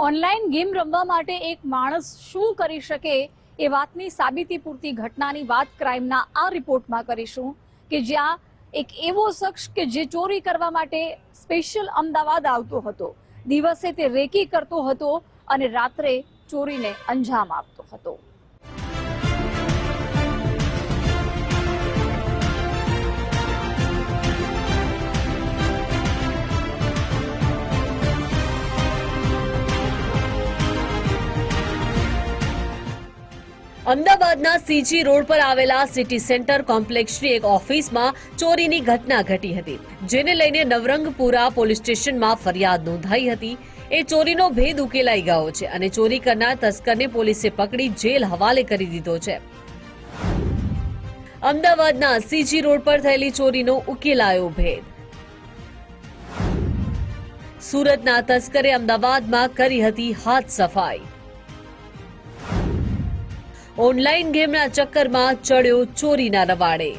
Online game રમવા માટે એક માણસ શું કરી શકે એ વાતની સાબિતી પૂરતી ઘટનાની વાત ક્રાઇમના આ રિપોર્ટમાં કરીશું કે જ્યાં એક એવો શખ્સ કે જે ચોરી કરવા માટે સ્પેશિયલ અમદાવાદ આવતો હતો. દિવસે તે રેકી કરતો હતો અને રાત્રે ચોરીને અંજામ આપતો હતો. અમદાવાદના સીજી રોડ પર આવેલા સિટી સેન્ટર કોમ્પ્લેક્ષની એક ઓફિસમાં ચોરીની ઘટના ઘટી હતી, જેને લઈને નવરંગપુરા પોલીસ સ્ટેશનમાં ફરિયાદ નોંધાઈ હતી. એ ચોરીનો ભેદ ઉકેલાઈ ગયો છે અને ચોરી કરનાર તસ્કરને પોલીસે પકડી જેલ હવાલે કરી દીધો છે. અમદાવાદના સીજી રોડ પર થયેલી ચોરીનો ઉકેલાયો ભેદ. સુરતના તસ્કરે અમદાવાદમાં કરી હતી હાથ સફાઈ. ઓનલાઈન ગેમના ચક્કરમાં ચડ્યો ચોરીના રવાડે.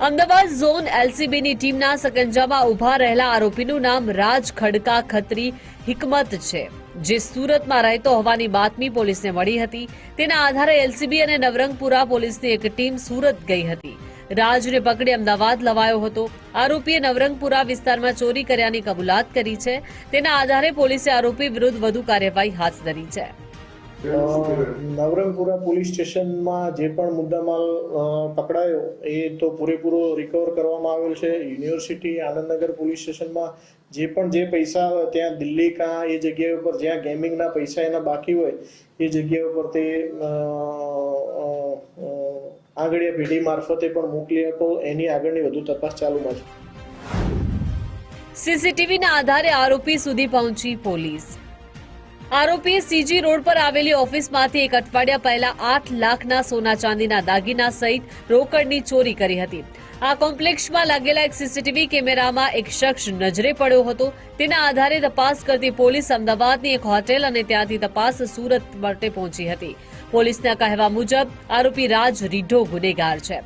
અમદાવાદ ઝોન એલસીબીની ટીમના સકંજામાં ઊભા રહેલા આરોપીનું નામ રાજ ખડકા ખત્રી હિકમત છે. જે સુરતમાં રહેતો હોવાની બાતમી પોલીસને મળી હતી. તેના આધારે એલસીબી અને નવરંગપુરા પોલીસની એક ટીમ સુરત ગઈ હતી. રાજને પકડી અમદાવાદ લવાયો હતો. આરોપીએ નવરંગપુરા વિસ્તારમાં ચોરી કર્યાની કબૂલાત કરી છે. તેના આધારે પોલીસે આરોપી વિરુદ્ધ વધુ કાર્યવાહી હાથ ધરી છે. નવરંગપુરા પોલીસ સ્ટેશનમાં જે પણ મુદ્દામાલ પકડાયો એ તો પૂરેપૂરો રિકવર કરવામાં આવેલ છે. યુનિવર્સિટી આનંદનગર પોલીસ સ્ટેશનમાં જે પણ જે પૈસા ત્યાં દિલ્હી કાં એ જગ્યા ઉપર જ્યાં ગેમિંગના પૈસા એના બાકી હોય એ જગ્યા ઉપર તે આંગળીયા પેઢી મારફતે પણ મોકલી આપો. એની આગળની વધુ તપાસ ચાલુમાં છે. સીસીટીવીના આધારે આરોપી સુધી પહોંચી પોલીસ. આરોપીએ સીજી રોડ પર આવેલી ઓફિસમાંથી એક અઠવાડિયા પહેલા આઠ લાખના સોના ચાંદીના દાગીના સહિત રોકડની ચોરી કરી હતી. આ કોમ્પ્લેક્ષમાં લાગેલા એક સીસીટીવી કેમેરામાં એક શખ્સ નજરે પડ્યો હતો. તેના આધારે તપાસ કરતી પોલીસ અમદાવાદની એક હોટેલ અને ત્યાંથી તપાસ સુરત માટે પહોંચી હતી. પોલીસના કહેવા મુજબ, આરોપી રાજ રીઢો ગુનેગાર છે.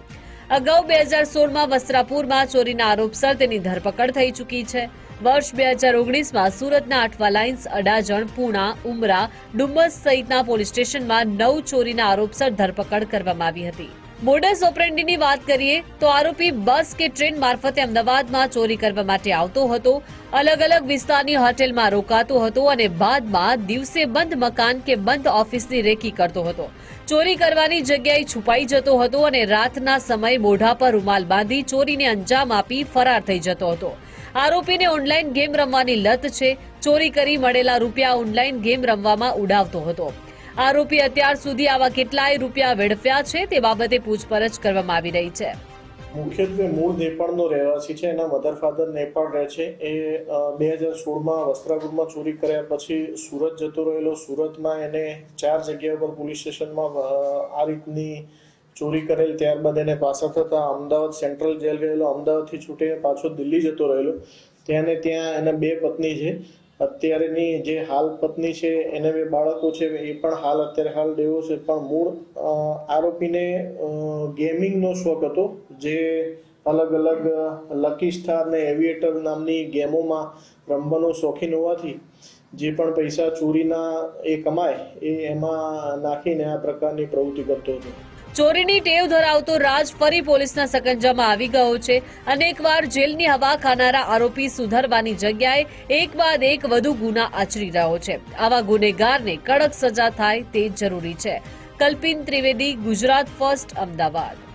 અગાઉ બે હજાર સોળમાં વસ્ત્રાપુરમાં ચોરીના આરોપસર તેની ધરપકડ થઈ ચૂકી છે. વર્ષ બે હજાર ઓગણીસમાં સુરતના અઠવા લાઇન્સ, અડાજણ, પૂણા, ઉમરા ડુમ્મસ સહિતના પોલીસ સ્ટેશનમાં નવ ચોરીના આરોપસર ધરપકડ કરવામાં આવી હતી. મોડસ ઓપરેન્ડીની વાત કરીએ તો આરોપી બસ કે ટ્રેન મારફતે અમદાવાદમાં ચોરી કરવા માટે આવતો હતો. અલગ અલગ વિસ્તારની હોટેલમાં રોકાતો હતો અને બાદમાં દિવસે બંધ મકાન કે બંધ ઓફિસની રેકી કરતો હતો. ચોરી કરવાની જગ્યાએ છુપાઈ જતો હતો અને રાતના સમયે મોઢા પર રૂમાલ બાંધી ચોરીને અંજામ આપી ફરાર થઈ જતો હતો. આરોપીને ઓનલાઈન ગેમ રમવાની લત છે. ચોરી કરી મળેલા રૂપિયા ઓનલાઈન ગેમ રમવામાં ઉડાવતો હતો. આરોપી અત્યાર સુધી આવા કેટલાય રૂપિયા વેડફ્યા છે તે બાબતે પૂછપરછ કરવામાં આવી રહી છે. મુખ્યત્વે મૂળ નેપાળનો રહેવાસી છે, એના મધર ફાધર નેપાળ રહે છે. એ બે હજાર સોળમાં વસ્ત્રાપુરમાં ચોરી કર્યા પછી સુરત જતો રહેલો. સુરતમાં એને ચાર જગ્યા પર પોલીસ સ્ટેશનમાં આ રીતની ચોરી કરેલ. ત્યારબાદ એને પાછા થતા અમદાવાદ સેન્ટ્રલ જેલ ગયેલો. અમદાવાદથી છૂટીને પાછો દિલ્હી જતો રહેલો. ત્યાં ને ત્યાં એના બે પત્ની છે. અત્યારેની જે હાલ પત્ની છે, એને બે બાળકો છે, એ પણ હાલ અત્યારે હાલ દેવો છે. પણ મૂળ આરોપીને ગેમિંગનો શોખ હતો, જે અલગ અલગ લકી સ્ટાર ને એવિએટર નામની ગેમોમાં રમવાનો શોખીન હોવાથી, જે પણ પૈસા ચોરીના એ કમાય, એ એમાં નાખીને આ પ્રકારની પ્રવૃત્તિ કરતો હતો. ચોરીની ટેવ ધરાવતો રાજ ફરી પોલીસના સકંજામાં આવી ગયો છે. અનેકવાર જેલની હવા ખાનારા આરોપી સુધરવાની જગ્યાએ એક બાદ એક વધુ ગુના આચરી રહ્યો છે. આવા ગુનેગારને કડક સજા થાય તે જરૂરી છે. કલ્પિન ત્રિવેદી, ગુજરાત ફર્સ્ટ, અમદાવાદ.